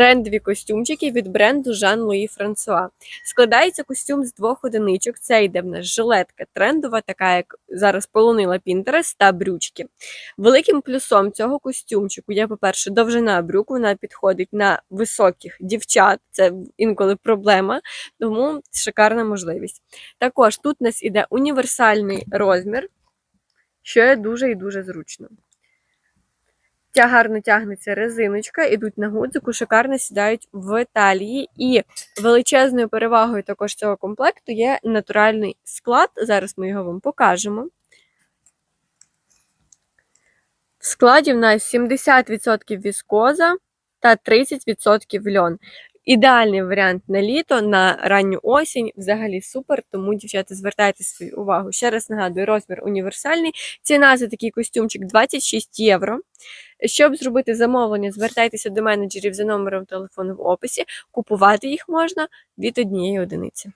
Трендові костюмчики від бренду Жан Луї Франсуа. Складається костюм з двох одиничок. Це йде в нас жилетка трендова, така як зараз полонила Pinterest, та брючки. Великим плюсом цього костюмчику є, по-перше, довжина брюк. Вона підходить на високих дівчат. Це інколи проблема, тому шикарна можливість. Також тут у нас іде універсальний розмір, що є дуже і дуже зручно. Ця гарно тягнеться резиночка, ідуть на гудзику, шикарно сідають в талії. І величезною перевагою також цього комплекту є натуральний склад. Зараз ми його вам покажемо. В складі в нас 70% віскоза та 30% льон. Ідеальний варіант на літо, на ранню осінь. Взагалі супер, тому, дівчата, звертайте свою увагу. Ще раз нагадую, розмір універсальний. Ціна за такий костюмчик 26 євро. Щоб зробити замовлення, звертайтеся до менеджерів за номером телефону в описі. Купувати їх можна від однієї одиниці.